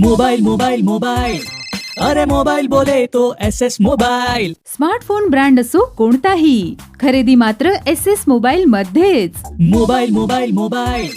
Mobile mobile mobile अरे mobile बोले तो S S mobile smartphone brand असो कोणताही खरेदी मात्र एस एस मोबाईल मध्येच. मोबाइल मोबाइल मोबाइल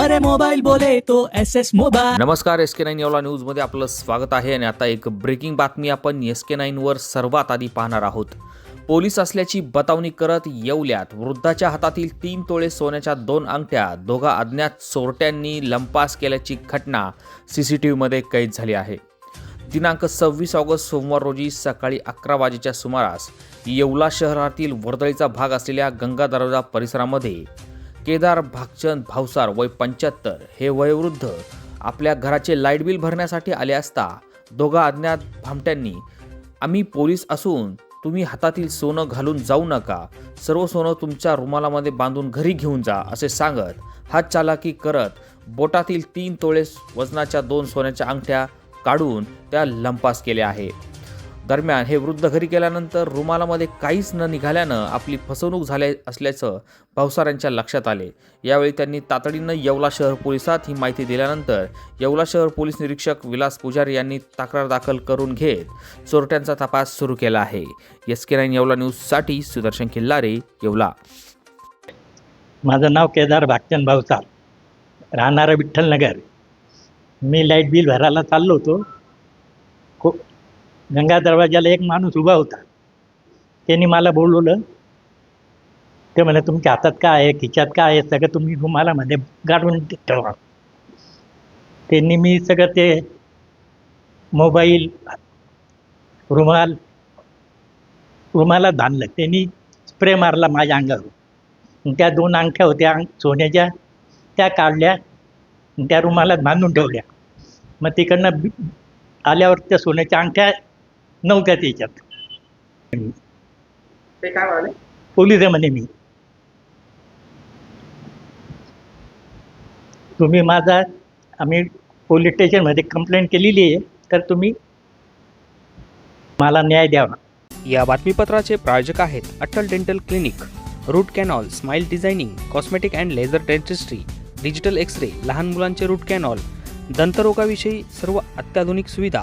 अरे मोबाइल बोले तो एस एस मोबाइल नमस्कार एस के नाईन येवला न्यूजमध्ये आपलं स्वागत आहे आणि आता एक ब्रेकिंग बातमी आपण एस के नाईनवर सर्वात आधी पाहणार आहोत. पोलीस असल्याची बतावणी करत येवल्यात. वृद्धाच्या हातातील तीन तोळे सोन्याच्या दोन अंगठ्या दोघा अज्ञात चोरट्यांनी लंपास केल्याची घटना सी सी टी व्हीमध्ये कैद झाली आहे. दिनांक सव्वीस ऑगस्ट सोमवार रोजी सकाळी अकरा वाजेच्या सुमारास येवला शहरातील वर्दळीचा भाग असलेल्या गंगा दरवाजा परिसरामध्ये केदार भागचंद भावसार वय पंच्याहत्तर हे वयोवृद्ध आपल्या घराचे लाइट बिल भरण्यासाठी आले असता दोघा अज्ञात भामट्यांनी आम्ही पोलीस असून तुम्ही हातातील सोनं घालून जाऊ नका. सर्व सोनं तुमच्या रुमालामध्ये बांधून घरी घेऊन जा असे सांगत हात चालाकी करत बोटातील तीन तोळे वजनाच्या दोन सोन्याच्या अंगठ्या काढून त्या लंपास केल्या आहे दरम्यान हे वृद्ध घरी गेल्यानंतर रुमालामध्ये काहीच न निघाल्यानं आपली फसवणूक झाली असल्याचं भावसारांच्या लक्षात आले. यावेळी त्यांनी तातडीनं येवला शहर पोलिसात ही माहिती दिल्यानंतर येवला शहर पोलीस निरीक्षक विलास पुजारी यांनी तक्रार दाखल करून घेत चोरट्यांचा तपास सुरू केला आहे. एस के नाईन येवला न्यूजसाठी सुदर्शन किल्लारे येवला. माझं नाव केदार भागचंद भावसार राहणारं विठ्ठलनगर मी लाइट बिल भरायला चाललो होतो. खूप गंगा दरवाजाला एक माणूस उभा होता. त्यांनी मला बोलवलं. ते म्हणलं तुमच्या हातात काय आहे? खिच्यात काय आहे? सगळं तुम्ही रुमालामध्ये गाडून ठेवा. त्यांनी मी सगळं ते मोबाईल रुमाल रुमाला धानलं. त्यांनी स्प्रे मारला माझ्या अंगावर. मग त्या दोन अंगठ्या होत्या अंग सोन्याच्या त्या काढल्या त्या रुमाला बांधून ठेवल्या. मग तिकडनं आल्यावर त्या सोन्याच्या अंगठ्या नव्हत्या त्याच्यात ते काय म्हणाले? पोलीस आहे म्हणे मी. तुम्ही माझा आम्ही पोलीस स्टेशनमध्ये कंप्लेंट केलेली आहे तर तुम्ही मला न्याय द्यावा या बातमीपत्राचे प्रायोजक आहेत Atal dental clinic root canal smile designing cosmetic and laser dentistry digital X ray लहान मुलांचे रूट कॅनॉल दंतरोगाविषयी सर्व अत्याधुनिक सुविधा.